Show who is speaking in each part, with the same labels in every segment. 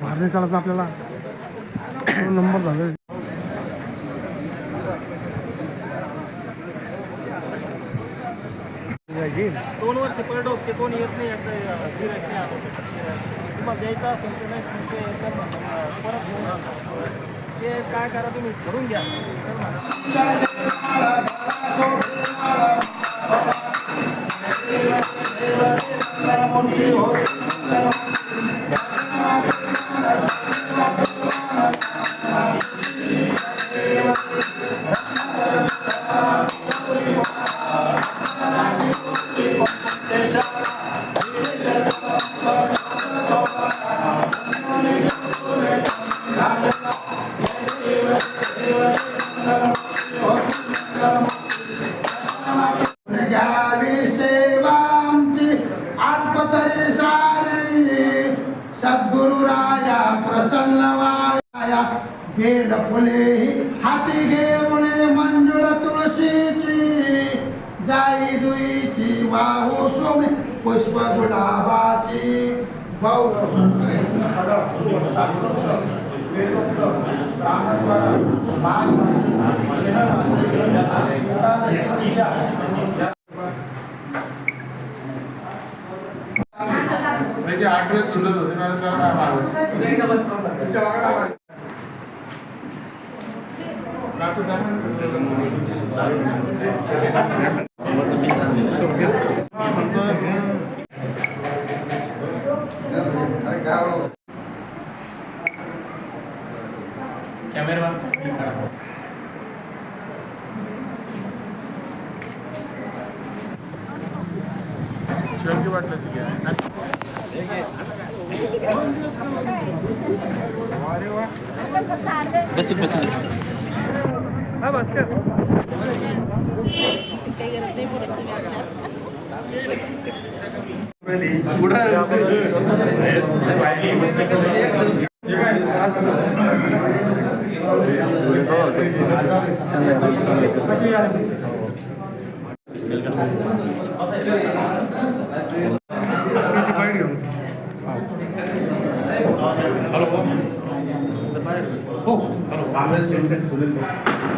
Speaker 1: मारणे चालत आपल्याला नंबर झालं.
Speaker 2: दोन वर्ष पर्यटक ते कोणी येत नाही याचं गिरायक तुम्हाला द्यायचा असेल ते नाही तुमचे परत घेऊन ते काय करा तुम्ही भरून घ्या. तर म्हणा.
Speaker 3: बेल फुले हाती घेऊन मंजुळ तुळशीची जाई जुईची वाहू सोमी पुष्प गुलाबाची. बहु
Speaker 4: त्याचे आठ वेळेस तुझत होते मला सर काय मारलं नातं शिवाजी वाटलं घ्या
Speaker 2: हा भास्कर.
Speaker 4: हॅलो.
Speaker 3: हो, काही गरज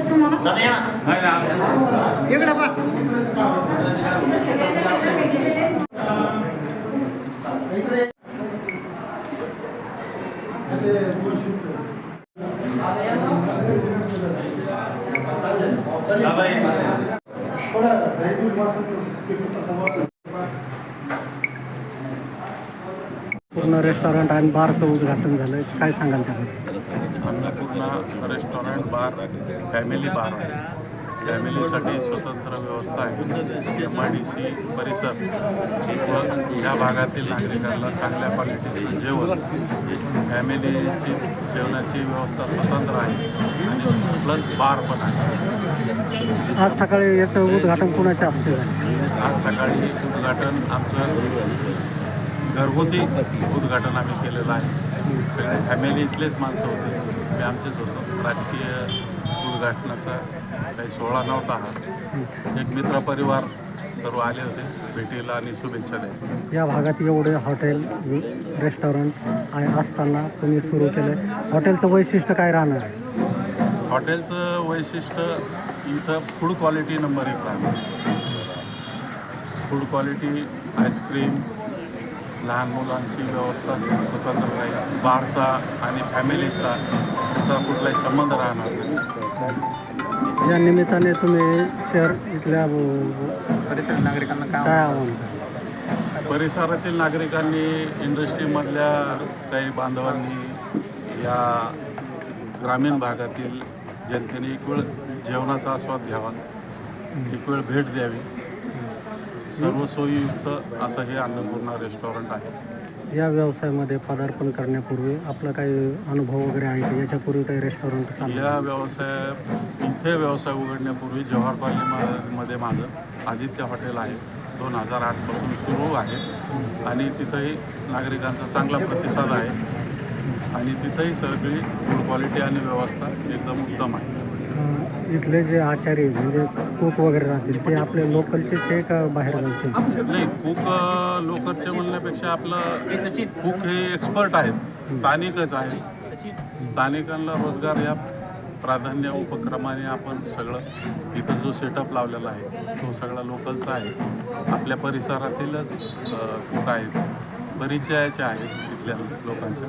Speaker 3: तुम्हाला इकडे पा
Speaker 1: पूर्ण रेस्टॉरंट आणि बारचं उद्घाटन झालं काय सांगाल त्याबद्दल?
Speaker 4: रेस्टॉरंट बार फॅमिली बार आहे. फॅमिलीसाठी स्वतंत्र व्यवस्था आहे. एम आय डी सी परिसर व या भागातील नागरिकांना चांगल्या क्वालिटीचं जेवण फॅमिलीची जेवणाची व्यवस्था स्वतंत्र आहे आणि प्लस बार पण आहे.
Speaker 1: आज सकाळी याचं उद्घाटन कुणाच्या झालं?
Speaker 4: आज सकाळी उद्घाटन आमचं घरगुती उद्घाटन आम्ही केलेलं आहे. सगळे फॅमिली इथलेच माणसं होते. मी आमचेच होतो. राजकीय उद्घाटनाचा काही सोहळा नव्हता हा. एक मित्रपरिवार सर्व आले होते. भेटीला आणि शुभेच्छा द्यायला
Speaker 1: या भागात एवढे हॉटेल रेस्टॉरंट आहे असताना तुम्ही सुरू केलं. हॉटेलचं वैशिष्ट्य काय राहणार आहे?
Speaker 4: हॉटेलचं वैशिष्ट्य इथं फूड क्वालिटी नंबर एक आहे फूड क्वालिटी आईस्क्रीम लहान मुलांची व्यवस्था स्वतंत्र राहील. बारचा आणि फॅमिलीचा त्याचा कुठलाही संबंध राहणार नाही.
Speaker 1: या निमित्ताने तुम्ही शहर इथल्या परिसर नागरिकांना काय आव्हान?
Speaker 4: परिसरातील नागरिकांनी इंडस्ट्रीमधल्या काही बांधवांनी या ग्रामीण भागातील जनतेने एक वेळ जेवणाचा आस्वाद घ्यावा. एक वेळ भेट द्यावी. सर्व सोयीयुक्त असं हे अन्नपूर्णा रेस्टॉरंट आहे.
Speaker 1: या व्यवसायामध्ये पदार्पण करण्यापूर्वी आपला काही अनुभव वगैरे आहे का? याच्यापूर्वी काही रेस्टॉरंट चालू
Speaker 4: या व्यवसाय इथे व्यवसाय उघडण्यापूर्वी जव्हार पार्लीमध्ये माझं आदित्य हॉटेल आहे. दोन हजार आठपासून सुरू आहे. आणि तिथंही नागरिकांचा चांगला प्रतिसाद आहे. आणि तिथंही सगळी फूड क्वालिटी आणि व्यवस्था एकदम उत्तम आहे.
Speaker 1: इथले जे आचार्य म्हणजे कुक वगैरे राहतील ते आपले लोकलचेच आहे का बाहेर गावचे
Speaker 4: नाही कुक लोकलचे म्हणण्यापेक्षा आपलं कुक हे एक्सपर्ट आहेत. स्थानिकच आहेत. स्थानिकांना रोजगार या प्राधान्य उपक्रमाने आपण सगळं इथं जो सेटअप लावलेला आहे तो सगळा लोकलचा आहे. आपल्या परिसरातीलच कुक आहेत. परिचयाचे आहेत इथल्या लोकांच्या.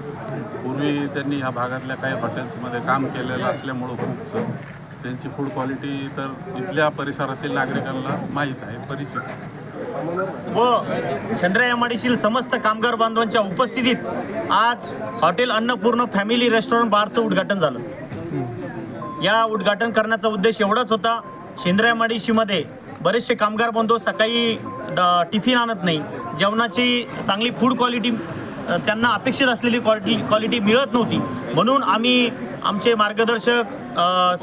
Speaker 4: पूर्वी त्यांनी ह्या भागातल्या काही हॉटेल्समध्ये काम केलेलं असल्यामुळं कुकचं त्यांची फूड क्वालिटी तर इथल्या परिसरातील नागरिकांना माहीत आहे परिचित आहे.
Speaker 2: व चंद्रयामाडीशील समस्त कामगार बांधवांच्या उपस्थितीत आज हॉटेल अन्नपूर्ण फॅमिली रेस्टॉरंट बारचं उद्घाटन झालं. या उद्घाटन करण्याचा उद्देश एवढाच होता शेंद्रायमाडीशीमध्ये बरेचसे कामगार बांधव सकाळी टिफिन आणत नाही जेवणाची चांगली फूड क्वालिटी त्यांना अपेक्षित असलेली क्वालिटी क्वालिटी मिळत नव्हती. म्हणून आम्ही आमचे मार्गदर्शक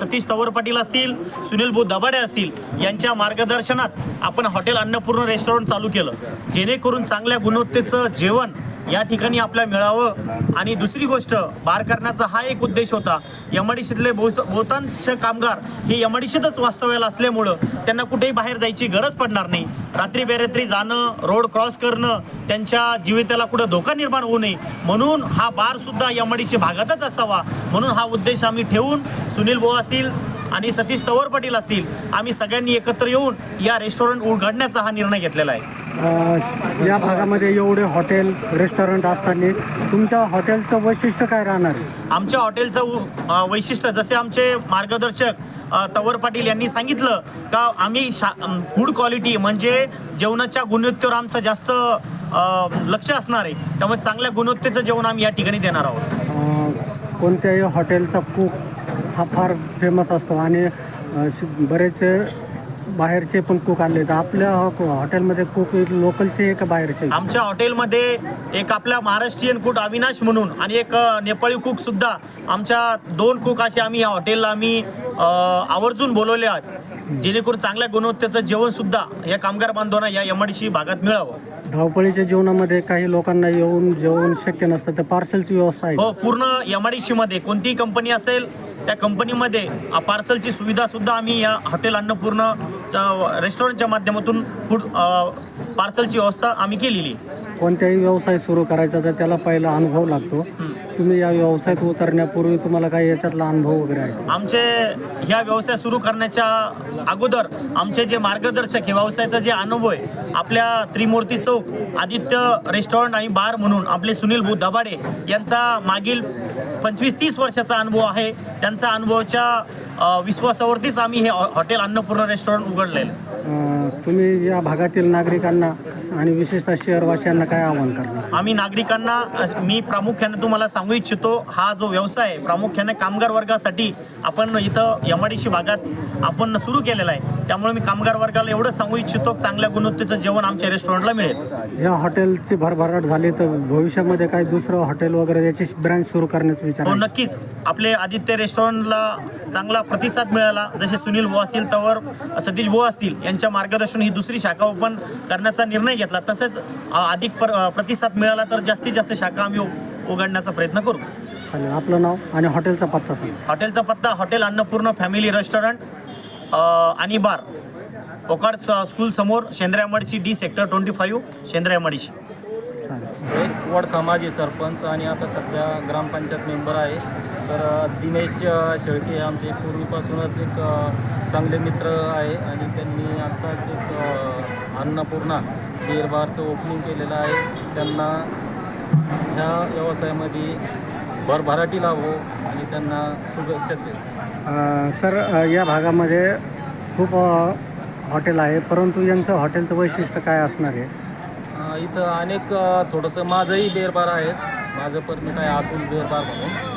Speaker 2: सतीश तवर पाटील असतील सुनील भू दबाडे असतील यांच्या मार्गदर्शनात आपण हॉटेल अन्नपूर्ण रेस्टॉरंट चालू केलं. जेणेकरून चांगल्या गुणवत्तेचं जेवण या ठिकाणी आपल्या मिळावं आणि दुसरी गोष्ट बार करण्याचा हा एक उद्देश होता. यमडीशीतले बहुत बहुतांश कामगार हे यमाडीशीतच वास्तव्याला असल्यामुळं त्यांना कुठेही बाहेर जायची गरज पडणार नाही. रात्री बेरात्री जाणं रोड क्रॉस करणं त्यांच्या जीविताला कुठं धोका निर्माण होऊ नये. म्हणून हा बारसुद्धा यमडीशी भागातच असावा. म्हणून हा उद्देश आम्ही ठेवून सुनील भाऊ असतील आणि सतीश तवर पाटील असतील आम्ही सगळ्यांनी एकत्र येऊन या रेस्टॉरंट उघडण्याचा हा निर्णय घेतलेला आहे.
Speaker 1: या भागामध्ये एवढे हॉटेल रेस्टॉरंट असताना तुमच्या हॉटेलचं वैशिष्ट्य काय राहणार?
Speaker 2: आमच्या हॉटेलचं वैशिष्ट्य जसे आमचे मार्गदर्शक तवर पाटील यांनी सांगितलं का आम्ही शा फूड क्वालिटी म्हणजे जेवणाच्या गुणवत्तेवर आमचं जास्त लक्ष असणार आहे. त्यामुळे चांगल्या गुणवत्तेचं जेवण आम्ही या ठिकाणी देणार आहोत.
Speaker 1: कोणत्याही हॉटेलचा कुक हा फार फेमस असतो आणि अं, श- बरेच बाहेरचे पण कुक आणले तर आपल्या हॉटेलमध्ये कुक लोकलचे आहे का बाहेरचे?
Speaker 2: आमच्या हॉटेलमध्ये एक आपल्या महाराष्ट्रीयन कुक अविनाश म्हणून आणि एक नेपाळी कुक सुद्धा. आमच्या दोन कुक असे आम्ही या हॉटेलला आम्ही आवर्जून बोलवले आहेत. जेणेकरून चांगल्या गुणवत्तेचं जेवण सुद्धा या कामगार बांधवांना या एमआयडीसी भागात मिळावं.
Speaker 1: धावपळीच्या जीवनामध्ये काही लोकांना येऊन जेवण शक्य नसतं तर पार्सलची व्यवस्था आहे.
Speaker 2: हो पूर्ण एम आय डी मध्ये कोणतीही कंपनी असेल त्या कंपनीमध्ये पार्सलची सुविधा सुद्धा आम्ही या हॉटेल अन्नपूर्ण रेस्टॉरंटच्या माध्यमातून फूड पार्सलची व्यवस्था आम्ही केलेली.
Speaker 1: कोणत्याही व्यवसाय सुरू करायचा तर त्याला पहिला अनुभव लागतो. तुम्ही या व्यवसायात उतरण्यापूर्वी तुम्हाला काही याच्यातला अनुभव वगैरे आहे?
Speaker 2: आमचे ह्या व्यवसाय सुरू करण्याच्या अगोदर आमचे जे मार्गदर्शक हे व्यवसायाचा जे अनुभव आहे आपल्या त्रिमूर्ती चौक आदित्य रेस्टॉरंट आणि बार म्हणून आपले सुनील भू दबाडे यांचा मागील पंचवीस तीस वर्षाचा अनुभव आहे त्यांचा अनुभवाच्या विश्वासावरतीच आम्ही हे हॉटेल अन्नपूर्ण रेस्टॉरंट उघडलेलं आहे.
Speaker 1: तुम्ही या भागातील नागरिकांना आणि विशेषतः शहरवासियांना काय आवाहन करणार?
Speaker 2: आम्ही नागरिकांना मी प्रामुख्याने तुम्हाला सांगू इच्छितो हा जो व्यवसाय आहे प्रामुख्याने कामगार वर्गासाठी आपण इथं यमाडीशी भागात आपण सुरू केलेला आहे. त्यामुळे मी कामगार वर्गाला एवढंच सांगू इच्छितो चांगल्या गुणवत्तेचं जेवण आमच्या रेस्टॉरंटला मिळेल.
Speaker 1: या हॉटेलची भरभराट झाली तर भविष्यामध्ये काही दुसरं हॉटेल वगैरे याची ब्रँच सुरू करण्याचा विचार
Speaker 2: हो नक्कीच. आपले आदित्य रेस्टॉरंटला चांगला प्रतिसाद मिळाला. जसे सुनील भाऊ असतील तवर सतीश भाऊ असतील यांच्या मार्गदर्शन ही दुसरी शाखा ओपन करण्याचा निर्णय घेतला. तसेच अधिक पर प्रतिसाद मिळाला तर जास्तीत जास्त शाखा आम्ही उघडण्याचा प्रयत्न करू.
Speaker 1: चालेल. आपलं नाव आणि हॉटेलचा पत्ता सांगा.
Speaker 2: हॉटेलचा पत्ता हॉटेल अन्नपूर्ण फॅमिली रेस्टॉरंट आणि बार. ओकाड स- स्कूल समोर शेंद्र्यामडशी डी सेक्टर ट्वेंटी फाईव्ह शेंद्र्यामडशी.
Speaker 1: चालेल.
Speaker 5: एक वडखा माजी सरपंच आणि आता सध्या ग्रामपंचायत मेंबर आहे. तर दिनेश शेळके हे आमचे पूर्वीपासूनच एक चांगले मित्र आहे आणि त्यांनी आत्ताच एक अन्नपूर्णा बिअर बारचं ओपनिंग केलेलं आहे. त्यांना ह्या व्यवसायामध्ये भरभराटी लावो आणि त्यांना शुभेच्छा
Speaker 1: अं, सर या भागामध्ये खूप हॉटेल आहे. परंतु यांचं हॉटेलचं वैशिष्ट्य काय असणार आहे?
Speaker 5: इथं अनेक थोडंसं माझंही बेर बार आहेच. माझं परमिट आहे अतुल बेर बार म्हणून.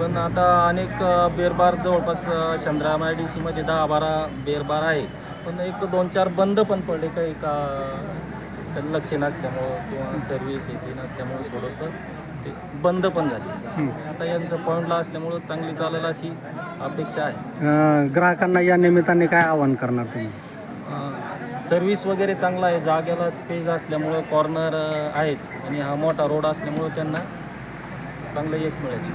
Speaker 5: पण आता अनेक बेरबार जवळपास चंद्राम आय डी सीमध्ये दहा बारा बेरबार आहे. पण एक दोन चार बंद पण पडले काही का त्याला लक्ष नसल्यामुळं किंवा सर्व्हिस येते नसल्यामुळं थोडंसं ते बंद पण झाले. आता यांचं पॉईंटला असल्यामुळं चांगली चालेल अशी अपेक्षा आहे.
Speaker 1: अ, ग्राहकांना या निमित्ताने काय आवाहन करणार तुम्ही?
Speaker 5: सर्व्हिस वगैरे चांगला आहे. जागेला स्पेस असल्यामुळं कॉर्नर आहेच. आणि हा मोठा रोड असल्यामुळं त्यांना चांगलं यश मिळेल.